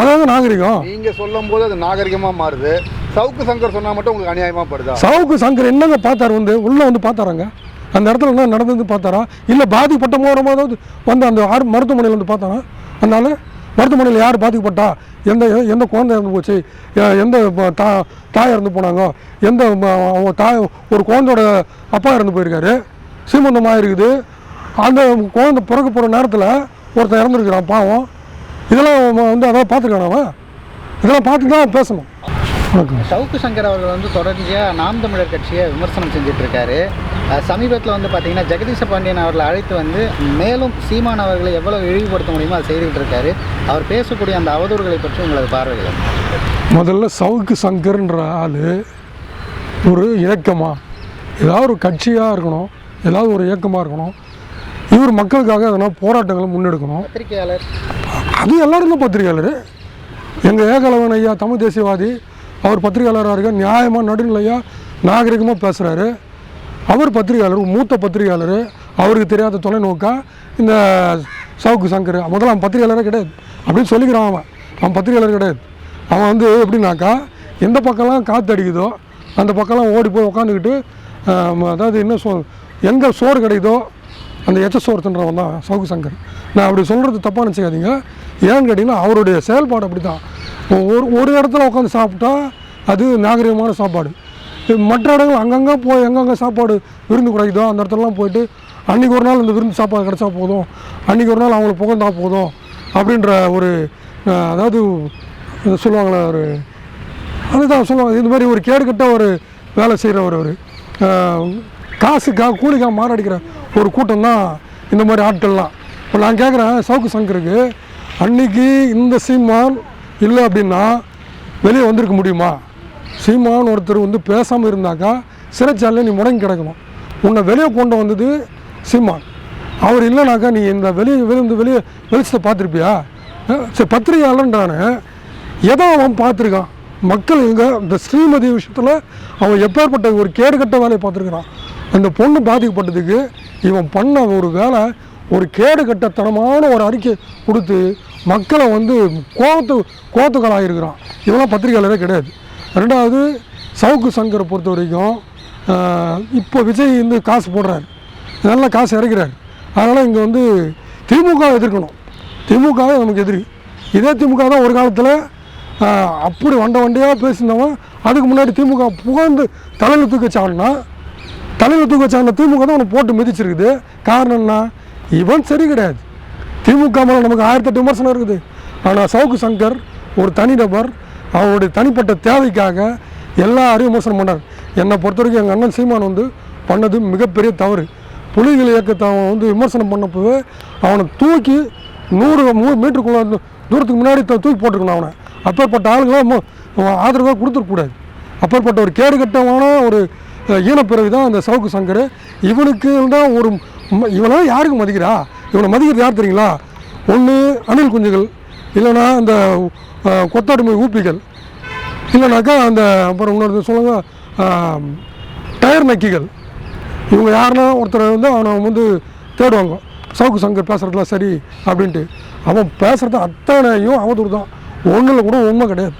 அதாங்க நாகரிகம். நீங்க சொல்லும் போது அது நாகரிகமா மாறுது. சவுக்கு சங்கர் சொன்னா மட்டும் உங்களுக்கு அநியாயமா படுதா? சவுக்கு சங்கர் என்னங்க பார்த்தாரு வந்து? உள்ளே வந்து பார்த்தாராங்க? அந்த இடத்துல என்ன நடந்தது பார்த்தாரா? இல்லை பாதிக்கப்பட்ட மூலமாக ஏதாவது வந்து அந்த ஆறு மருத்துவமனையில் வந்து பார்த்தாரா? அதனால மருத்துவமனையில் யார் பாதிக்கப்பட்டா? எந்த எந்த குழந்தை இறந்து போச்சு? எந்த தா தாய் இறந்து போனாங்க? எந்த அவங்க தாய் ஒரு குழந்தையோட அப்பா இறந்து போயிருக்காரு? சீமந்தமாக இருக்குது அந்த குழந்தை பிறக்க போகிற நேரத்தில் ஒருத்தன் இறந்துருக்கிறான் பாவம். இதெல்லாம் வந்து அதான் பார்த்துருக்கான் அவன்? இதெல்லாம் பார்த்து தான் பேசணும். வணக்கம். சவுக்கு சங்கர் அவர்கள் வந்து தொடர்ச்சியாக நாம் தமிழர் கட்சியை விமர்சனம் செஞ்சுட்டு இருக்காரு சமீபத்தில் வந்து பார்த்தீங்கன்னா ஜெகதீச பாண்டியன் அவர்களை அழைத்து வந்து மேலும் சீமான் அவர்களை எவ்வளவு இழிவுபடுத்த முடியுமோ அதை செய்துகிட்டு இருக்காரு அவர் பேசக்கூடிய அந்த அவதூறுகளை பற்றி உங்களது பார்வைகள் முதல்ல சவுக்கு சங்கர்ன்ற ஆள் ஒரு இயக்கமாக ஏதாவது ஒரு கட்சியாக இருக்கணும் ஏதாவது ஒரு இயக்கமாக இருக்கணும். இவர் மக்களுக்காக எதனா போராட்டங்களை முன்னெடுக்கணும். பத்திரிகையாளர். அது எல்லாரும் தான் பத்திரிகையாளர். எங்கள் ஏகலவன் ஐயா தமிழ் தேசியவாதி அவர் பத்திரிகையாளராக இருக்க நியாயமாக நடுநிலையாக நாகரிகமாக பேசுகிறாரு அவர் பத்திரிகையாளர் மூத்த பத்திரிகையாளர். அவருக்கு தெரியாத தொலைநோக்கா இந்த சவுக்கு சங்கர் முதல்ல அவன் பத்திரிகையாளரே கிடையாது. அப்படின்னு சொல்லிக்கிறான் அவன். அவன் பத்திரிகையாளர் கிடையாது. அவன் வந்து எப்படின்னாக்கா எந்த பக்கம்லாம் காற்று அடிக்குதோ அந்த பக்கம்லாம் ஓடி போய் உட்காந்துக்கிட்டு அதாவது என்ன சொல் எங்கே சோறு கிடைக்குதோ அந்த எச்ச சோறு தான் சவுக்கு சங்கர். நான் அப்படி சொல்கிறது தப்பாக நினச்சிக்காதீங்க. ஏன்னு கேட்டிங்கன்னா அவருடைய செயல்பாடு அப்படி தான் ஒரு ஒரு இடத்துல உட்காந்து சாப்பிட்டா அது நாகரிகமான சாப்பாடு. மற்ற இடங்கள் அங்கங்கே போய் எங்கெங்கே சாப்பாடு விருந்து கிடைக்குதோ அந்த இடத்துலலாம் போயிட்டு அன்றைக்கி ஒரு நாள் இந்த விருந்து சாப்பாடு கிடச்சா போதும். அன்றைக்கி ஒரு நாள் அவங்களுக்கு புகழ்ந்தா போதும். அப்படின்ற ஒரு அதாவது சொல்லுவாங்களே ஒரு அதுதான் சொல்லுவாங்க. இந்த மாதிரி ஒரு கேடுகட்ட ஒரு வேலை செய்கிற ஒரு காசுக்காக கூலிக்காக மாறடிக்கிற ஒரு கூட்டம் தான் இந்த மாதிரி ஆட்கள்லாம். இப்போ நான் கேட்குறேன் சவுக்கு சங்கருக்கு அன்னைக்கு இந்த சீமான் இல்லை அப்படின்னா வெளியே வந்திருக்க முடியுமா? சீமான் ஒருத்தர் வந்து பேசாமல் இருந்தாக்கா சிறைச்சாலையில் நீ முடங்கி கிடக்கணும். உன்னை வெளியே கொண்டு வந்தது சீமான். அவர் இல்லைனாக்கா நீ இந்த வெளியே வெளியே வெளியே வெளிச்சத்தை பார்த்துருப்பியா? சரி பத்திரிகையாளன்றானே எதோ அவன் பார்த்துருக்கான். மக்கள் இங்கே இந்த ஸ்ரீமதி விஷயத்தில் அவன் எப்பேற்பட்ட ஒரு கேடுகட்ட வேலையை பார்த்துருக்குறான். அந்த பொண்ணு பாதிக்கப்பட்டதுக்கு இவன் பண்ண ஒரு வேலை ஒரு கேடு கட்டத்தனமான ஒரு அறிக்கை கொடுத்து மக்களை வந்து கோவத்து கோத்துக்களாகிருக்கிறான் இவெல்லாம் பத்திரிகையாளரே கிடையாது. ரெண்டாவது சவுக்கு சங்கரை பொறுத்த வரைக்கும் இப்போ விஜய் வந்து காசு போடுறாரு. நல்ல காசு இறக்கிறார். அதனால் இங்கே வந்து திமுக எதிர்க்கணும். திமுகவே நமக்கு எதிரி. இதே திமுக தான் ஒரு காலத்தில் அப்படி வண்ட வண்டியாக பேசியிருந்தவன் அதுக்கு முன்னாடி திமுக புகழ்ந்து தலையில் தூக்கி வச்சான்னா தலைவர் தூக்க வச்சாங்க திமுக தான் அவனை போட்டு மிதிச்சிருக்குது. காரணம் என்ன? இவன் சரி கிடையாது. திமுக மேலே நமக்கு ஆயிரத்தெட்டு விமர்சனம் இருக்குது. ஆனால் சவுக்கு சங்கர் ஒரு தனிநபர் அவருடைய தனிப்பட்ட தேவைக்காக எல்லாரையும் விமர்சனம் பண்ணார். என்னை பொறுத்த வரைக்கும் எங்கள் அண்ணன் சீமான் வந்து பண்ணது மிகப்பெரிய தவறு. புலிகள் இயக்கத்தை அவன் வந்து விமர்சனம் பண்ணப்பவே அவனை தூக்கி நூறு மூணு மீட்டருக்குள்ள தூரத்துக்கு முன்னாடி தூக்கி போட்டிருக்கணும் அவனை. அப்பேற்பட்ட ஆளுங்களும் ஆதரவாக கொடுத்துருக்கூடாது அப்பேற்பட்ட ஒரு கேடு கேடுகட்டமான ஒரு ஈனப்பிறவி தான் அந்த சவுக்கு சங்கர். இவனுக்கு தான் ஒரு ம- யாருக்கு மதிக்கிறா? இவனை மதிக்கிறது யார் தெரியுங்களா? ஒன்று அணில் குஞ்சுகள். இல்லைன்னா அந்த அஹ், ஊப்பிகள். இல்லைனாக்கா அந்த அப்புறம் இன்னொரு சொல்லுங்க டயர் நக்கிகள். இவங்க யாருன்னா ஒருத்தர் வந்து அவனை வந்து தேடுவாங்க. சவுக்கு சங்கர் பேசுகிறதுலாம் சரி அப்படின்ட்டு. அவன் பேசுகிறது அத்தனையும் அவதூறு தான் ஒன்றில் கூட உண்மை கிடையாது.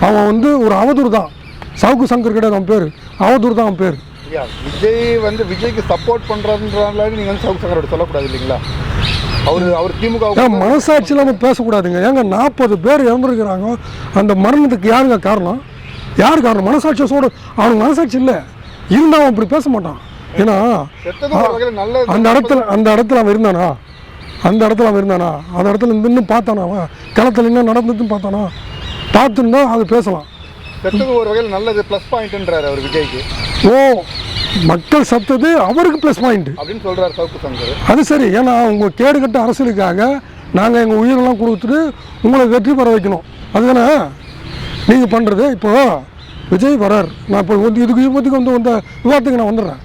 அவன் வந்து ஒரு அவதூறு தான் சவுக்கு சங்கர் கிடையாது அவன் பேர். அவதூறு தான் அவன் பேர். விஜய் வந்து விஜய்க்கு சப்போர்ட் பண்றதுன்றதுல நீங்க வந்து சவுக்கு சங்கரோட சொல்லக்கூடாது இல்லைங்களா? அவரு அவர் திமுக மனசாட்சி இல்லாமல் பேசக்கூடாதுங்க. ஏங்க நாற்பது பேர் இறந்துருக்கிறாங்க. அந்த மரணத்துக்கு யாருங்க காரணம்? யார் காரணம்? மனசாட்சியை சோடு அவனுக்கு மனசாட்சி இல்லை. இருந்தால் அவன் இப்படி பேச மாட்டான். ஏன்னா அந்த இடத்துல அந்த இடத்துல அவன் இருந்தானா? அந்த இடத்துல அவன் இருந்தானா? அந்த இடத்துல நின்று பார்த்தானா அவன்? களத்தில் என்ன நடந்ததுன்னு பார்த்தானா? பார்த்துருந்தா அது பேசலாம். செத்தது ஒரு வகையில் நல்லது ப்ளஸ் பாயிண்ட்ன்றாரு அவர் விஜய்க்கு. ஓ மக்கள் சத்தது அவருக்கு ப்ளஸ் பாயிண்ட் அப்படின்னு சொல்றாரு சவுக்கு சங்கர். அது சரி ஏன்னா உங்கள் கேடுகட்ட அரசியலுக்காக நாங்கள் எங்கள் உயிரெல்லாம் கொடுத்துட்டு உங்களை வெற்றி பெற வைக்கணும். அதுதானே? நீங்கள் பண்ணுறது இப்போ விஜய் வரார். நான் இப்போ வந்து இதுக்கு இப்போதைக்கு வந்து வந்த விவாதத்துக்கு நான் வந்துடுறேன்.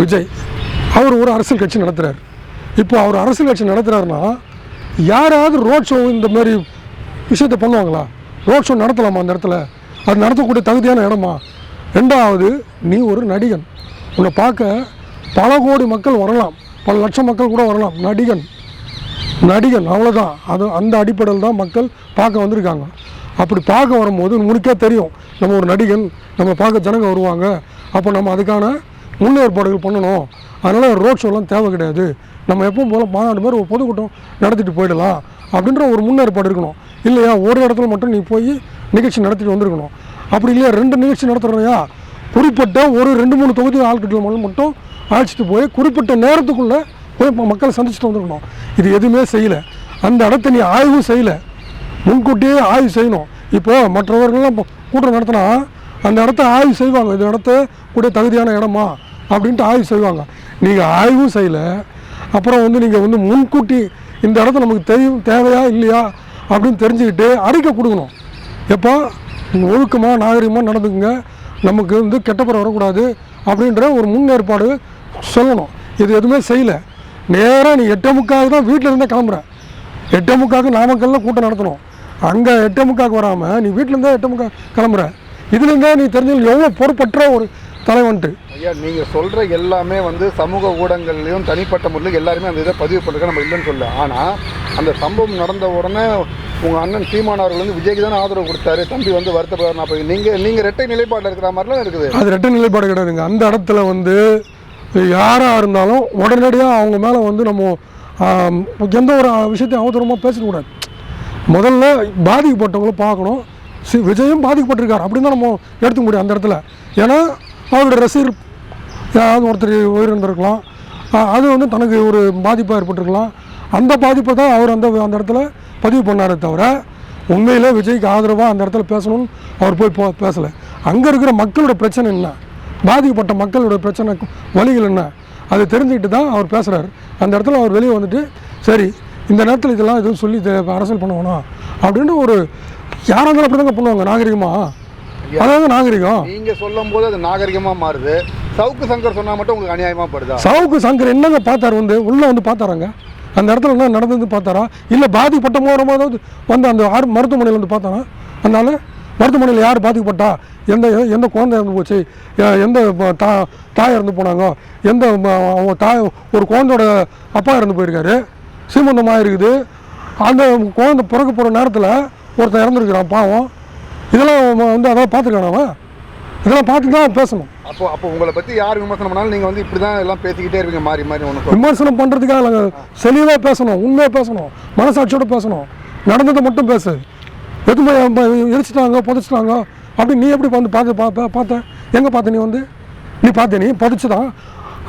விஜய் அவர் ஒரு அரசியல் கட்சி நடத்துகிறார் இப்போ அவர் அரசியல் கட்சி நடத்துகிறாருன்னா யாராவது ரோட் ஷோ இந்த மாதிரி விஷயத்தை பண்ணுவாங்களா? ரோட் ஷோ நடத்தலாமா அந்த இடத்துல? அது நடத்தக்கூடிய தகுதியான இடமா? ரெண்டாவது நீ ஒரு நடிகன். உன்னை பார்க்க பல கோடி மக்கள் வரலாம். பல லட்சம் மக்கள் கூட வரலாம். நடிகன். நடிகன் அவ்வளோதான் அது அந்த அடிப்படையில் தான் மக்கள் பார்க்க வந்திருக்காங்க. அப்படி பார்க்க வரும்போது உனக்கே தெரியும். நம்ம ஒரு நடிகன் நம்ம பார்க்க ஜனங்க வருவாங்க. அப்போ நம்ம அதுக்கான முன்னேற்பாடுகள் பண்ணணும். அதனால் ரோட் ஷோலாம் தேவை கிடையாது. நம்ம எப்பவும் போல மாநாடு மாதிரி ஒரு பொதுக்கூட்டம் நடத்திட்டு போயிடலாம் அப்படின்ற ஒரு முன்னேற்பாடு இருக்கணும். இல்லையா? ஒரு இடத்துல மட்டும் நீ போய் நிகழ்ச்சி நடத்திட்டு வந்திருக்கணும். அப்படி இல்லையா? ரெண்டு நிகழ்ச்சி நடத்துகிறோம்யா குறிப்பிட்ட ஒரு ரெண்டு மூணு தொகுதி ஆட்கள் மட்டும் அழைச்சிட்டு போய் குறிப்பிட்ட நேரத்துக்குள்ளே போய் மக்களை சந்திச்சுட்டு வந்துருக்கணும். இது எதுவுமே செய்யலை. அந்த இடத்த நீ ஆய்வும் செய்யலை. முன்கூட்டியே ஆய்வு செய்யணும். இப்போது மற்றவர்கள்லாம் இப்போ கூட்டம் நடத்தினா அந்த இடத்த ஆய்வு செய்வாங்க. இந்த இடத்த கூட தகுதியான இடமா? அப்படின்ட்டு ஆய்வு செய்வாங்க. நீங்கள் ஆய்வும் செய்யலை அப்புறம் வந்து நீங்கள் வந்து முன்கூட்டி இந்த இடத்த நமக்கு தெரியும் தேவையா இல்லையா அப்படின்னு தெரிஞ்சுக்கிட்டு அறிக்கை கொடுக்கணும். எப்போ ஒழுக்கமாக நாகரிகமாக நடந்துக்குங்க. நமக்கு வந்து கெட்டப்புறம் வரக்கூடாது அப்படின்ற ஒரு முன்னேற்பாடு சொல்லணும். இது எதுவுமே செய்யலை. நேராக நீ எட்டே முக்காவுக்கு தான் வீட்டில் இருந்தே கிளம்புறேன் எட்டே முக்காவுக்கு நாமக்கல்லில் கூட்டம் நடத்தணும். அங்கே எட்டே முக்காவுக்கு வராமல் நீ வீட்டிலேருந்தே எட்டே முக்கா கிளம்புற. இதுலேருந்தே நீ தெரிஞ்சு எவ்வளோ பொறுப்பற்ற ஒரு தலைவன்ட்டு. ஐயா நீங்கள் சொல்கிற எல்லாமே வந்து சமூக ஊடகங்கள்லையும் தனிப்பட்ட முறையில் எல்லாருமே அந்த இதை பதிவு பண்ணுறதுக்கு நம்ம இல்லைன்னு சொல்ல ஆனால் அந்த சம்பவம் நடந்த உடனே உங்கள் அண்ணன் சீமான் அவர்கள் வந்து விஜய்க்கு தானே ஆதரவு கொடுத்தாரு தம்பி வந்து வருத்தப்படுறாரு அப்போ நீங்கள் நீங்கள் ரெட்டை நிலைப்பாட்டில் இருக்கிற மாதிரிலாம் இருக்குது. அது ரெட்டை நிலைப்பாடு கிடையாதுங்க. அந்த இடத்துல வந்து யாராக இருந்தாலும் உடனடியாக அவங்க மேலே வந்து நம்ம எந்த ஒரு விஷயத்தையும் அவசரமாக பேசக்கூடாது. முதல்ல பாதிக்கப்பட்டவங்கள பார்க்கணும். விஜயும் பாதிக்கப்பட்டிருக்கார். அப்படின்னு தான் நம்ம எடுத்துக்க முடியும் அந்த இடத்துல. ஏன்னா அவருடைய ரசிகர் யாராவது ஒருத்தர் உயிரிழந்திருக்கலாம். அது வந்து தனக்கு ஒரு பாதிப்பாக ஏற்பட்டிருக்கலாம். அந்த பாதிப்பை தான் அவர் அந்த அந்த இடத்துல பதிவு பண்ணாரே தவிர உண்மையிலே விஜய்க்கு ஆதரவாக அந்த இடத்துல பேசணும்னு அவர் போய் போ பேசலை. அங்கே இருக்கிற மக்களோட பிரச்சனை என்ன? பாதிக்கப்பட்ட மக்களோட பிரச்சனை வழிகள் என்ன? அதை தெரிஞ்சுக்கிட்டு தான் அவர் பேசுகிறார் அந்த இடத்துல அவர் வெளியே வந்துட்டு சரி இந்த நேரத்தில் இதெல்லாம் எதுவும் சொல்லி அரசியல் பண்ண வேணாம் அப்படின்னு ஒரு யாராக இருந்தாலும் அப்படி தாங்க பண்ணுவாங்க நாகரிகமாக அதாவது நாகரிகம். நீங்கள் சொல்லும் போது அது நாகரிகமாக மாறுது. சவுக்கு சங்கர் சொன்னால் மட்டும் உங்களுக்கு அநியாயமாக படுதா? சவுக்கு சங்கர் என்னங்க பார்த்தாரு வந்து? உள்ளே வந்து பார்த்தாராங்க? அந்த இடத்துல என்ன நடந்தது பார்த்தாரா? இல்லை பாதிக்கப்பட்ட மூலமாக ஏதாவது வந்து அந்த ஆறு மருத்துவமனையில் வந்து பார்த்தாரா? அதனால மருத்துவமனையில் யார் பாதிக்கப்பட்டா? எந்த எந்த குழந்தை இறந்து போச்சு? எந்த தா தாய் இறந்து போனாங்க? எந்த அவங்க தாய் ஒரு குழந்தையோட அப்பா இறந்து போயிருக்காரு. சீமந்தமாக இருக்குது அந்த குழந்தை பிறக்க போகிற நேரத்தில் ஒருத்தன் இறந்துருக்கிறான் பாவம். இதெல்லாம் வந்து அதெல்லாம் பார்த்துருக்கான் அவன் இதெல்லாம் பார்த்து தான் பேசணும். அப்போ அப்போ உங்களை பற்றி யார் விமர்சனம் பண்ணாலும் நீங்கள் வந்து இப்படி தான் எல்லாம் பேசிக்கிட்டே இருப்பீங்க மாறி மாறி ஒன்று விமர்சனம் பண்ணுறதுக்காக நாங்கள் தெளிவாக பேசணும் உண்மையாக பேசணும் மனசாட்சியோட பேசணும். நடந்ததை மட்டும் பேசு. எதுவுமே எரிச்சிட்டாங்க புதைச்சிட்டாங்க? அப்படி நீ எப்படி வந்து பார்த்து பா பா- பார்த்த? எங்கே பார்த்த நீ வந்து? நீ பார்த்த நீ புதைச்சுதான்.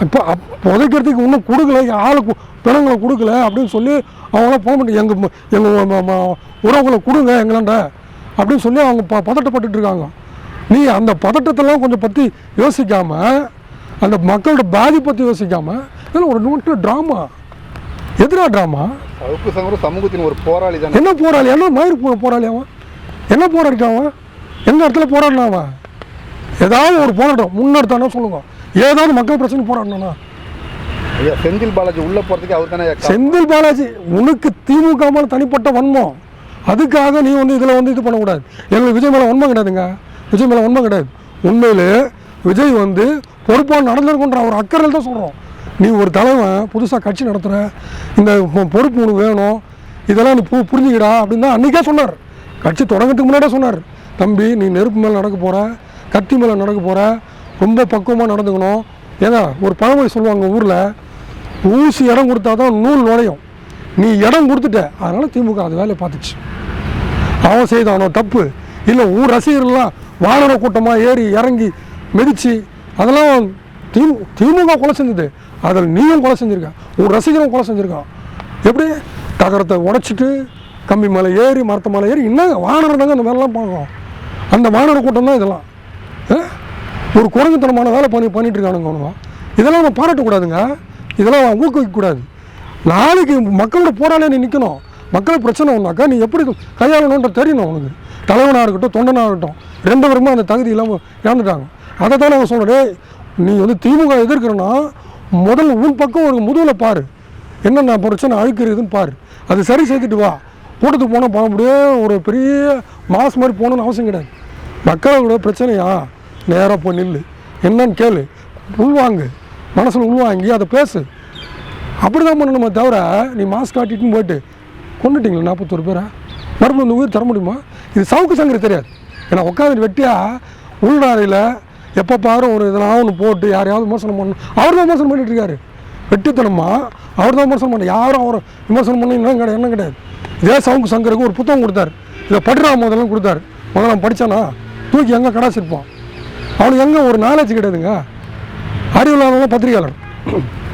இப்போ அப் புதைக்கிறதுக்கு இன்னும் கொடுக்கல ஆளு கு- பிணங்களை கொடுக்கல அப்படின்னு சொல்லி அவங்களாம் போக மாட்டேங்க. எங்கள் எங்கள் உறவுகளை கொடுங்க எங்களாண்ட. அப்படின்னு சொல்லி அவங்க ப பதட்டப்பட்டுட்டு இருக்காங்க நீ அந்த பதட்டத்தெல்லாம் கொஞ்சம் பற்றி யோசிக்காமல் அந்த மக்களோட பாதிப்பை பற்றி யோசிக்காமல் இதெல்லாம் ஒரு நோட்டு ட்ராமா எதிரா ட்ராமா சவுக்கு சங்கர் சமூகத்தின் ஒரு போராளி தானே. என்ன போராளி? என்ன மயிர் போராளி அவன்? என்ன போராடிட்டான் அவன்? எந்த இடத்துல போராடினான் அவன்? ஏதாவது ஒரு போராட்டம். முன்னெடுத்தானே சொல்லுங்க. ஏதாவது மக்கள் பிரச்சனை போராடினானா? ஐயா செந்தில் பாலாஜி உள்ளே போகிறதுக்கு அவர் தானே செந்தில் பாலாஜி உனக்கு திமுக மேலே தனிப்பட்ட வன்மம். அதுக்காக நீ வந்து இதில் வந்து இது பண்ணக்கூடாது. எங்களுக்கு விஜய் மேலே உண்மை கிடையாதுங்க. விஜய் மேலே உண்மை கிடையாது. உண்மையிலே விஜய் வந்து பொறுப்பாக நடந்திருக்குன்ற ஒரு அக்கறையில் தான் சொல்கிறோம் நீ ஒரு தலைவன் புதுசாக கட்சி நடத்துகிற இந்த பொறுப்பு உனக்கு வேணும் இதெல்லாம் நீ பு புரிஞ்சுக்கிடா அப்படின்னு தான் அன்றைக்கே சொன்னார். கட்சி தொடங்கத்துக்கு முன்னாடியே சொன்னார். தம்பி நீ நெருப்பு மேலே நடக்க போகிற கத்தி மேலே நடக்க போகிற ரொம்ப பக்குவமாக நடந்துக்கணும். ஏன்னா ஒரு பழமொழி சொல்லுவாங்க ஊரில் ஊசி இடம் கொடுத்தா தான் நூல் நுழையும். நீ இடம் கொடுத்துட்ட. அதனால் திமுக அது வேலையை பார்த்துச்சு. அவன் செய்தானோ தப்பு? இல்லை ஊர் ரசிகர்கள்லாம் வானர கூட்டமாக ஏறி இறங்கி மிதித்து அதெல்லாம் திமு திமுக கொலை செஞ்சது. அதில் நீயும் கொலை செஞ்சுருக்கேன் ஒரு ரசிகரும் கொலை செஞ்சுருக்கான். எப்படி? தகரத்தை உடைச்சிட்டு கம்பி மேலே ஏறி மரத்து மேலே ஏறி என்னங்க வானரம் அந்த மாதிரிலாம் பார்க்கணும். அந்த வானர கூட்டம் தான் இதெல்லாம். ஒரு குரங்குத்தனமான வேலை பண்ணி பண்ணிட்டு இருக்கானுங்க இதெல்லாம் நம்ம பாராட்டக்கூடாதுங்க. இதெல்லாம் அவன் ஊக்குவிக்கக்கூடாது. நாளைக்கு மக்களோட போராளியாக நீ நிற்கணும் மக்களுக்கு பிரச்சனை ஒன்றாக்கா நீ எப்படி கையாளணுன்ற தெரியணும் உனக்கு. தலைவனாக இருக்கட்டும் தொண்டனாக இருக்கட்டும் ரெண்டு பேருமே அந்த தகுதி இல்லாமல் இறந்துட்டாங்க. அதை தான் நான் சொல்கிறேன் நீ வந்து திமுக எதிர்க்கிறன்னா முதல்ல உன் பக்கம் ஒரு முதுகில் பாரு. என்னென்ன பிரச்சனை அழுக்கு இருக்குதுன்னு பாரு. அது சரி செய்துட்டு வா. கூட்டத்துக்கு போனால் போக முடியாது ஒரு பெரிய மாஸ் மாதிரி போகணுன்னு அவசியம் கிடையாது. மக்களோட பிரச்சனையா? நேராக போய் நில்லு. என்னன்னு கேளு. உள்வாங்கு. மனசில் உள்வாங்கி அதை பேசு. அப்படி தான் பண்ணணுமே தவிர நீ மாஸ்க் காட்டிட்டுன்னு போயிட்டு கொண்டுட்டிங்களா நாற்பத்தொரு பேரை? மறுபடியும் இந்த உயிர் தர முடியுமா? இது சவுக்கு சங்கரி தெரியாது. ஏன்னா உட்காந்து வெட்டியாக உள்நாளையில் எப்போ பாரு ஒரு இதெல்லாம் ஒன்று போட்டு யாரையாவது விமர்சனம் பண்ணணும் அவர் தான் விமர்சனம் பண்ணிட்டு இருக்காரு. வெட்டித்தனமா அவர் தான் விமர்சனம் பண்ண. யாரும் அவர் விமர்சனம் பண்ணீங்கன்னா கிடையாது என்ன கிடையாது. இதே சவுக்கு சங்கருக்கு ஒரு புத்தகம் கொடுத்தாரு. இதை படுறா முதல்ல கொடுத்தாரு. முதல்ல அவன் படித்தானா தூக்கி எங்கே கடாசிருப்பான்? அவனுக்கு எங்கே ஒரு நாலேஜ் கிடையாதுங்க? அறிவு இல்லாதவங்க பத்திரிகையாளர்.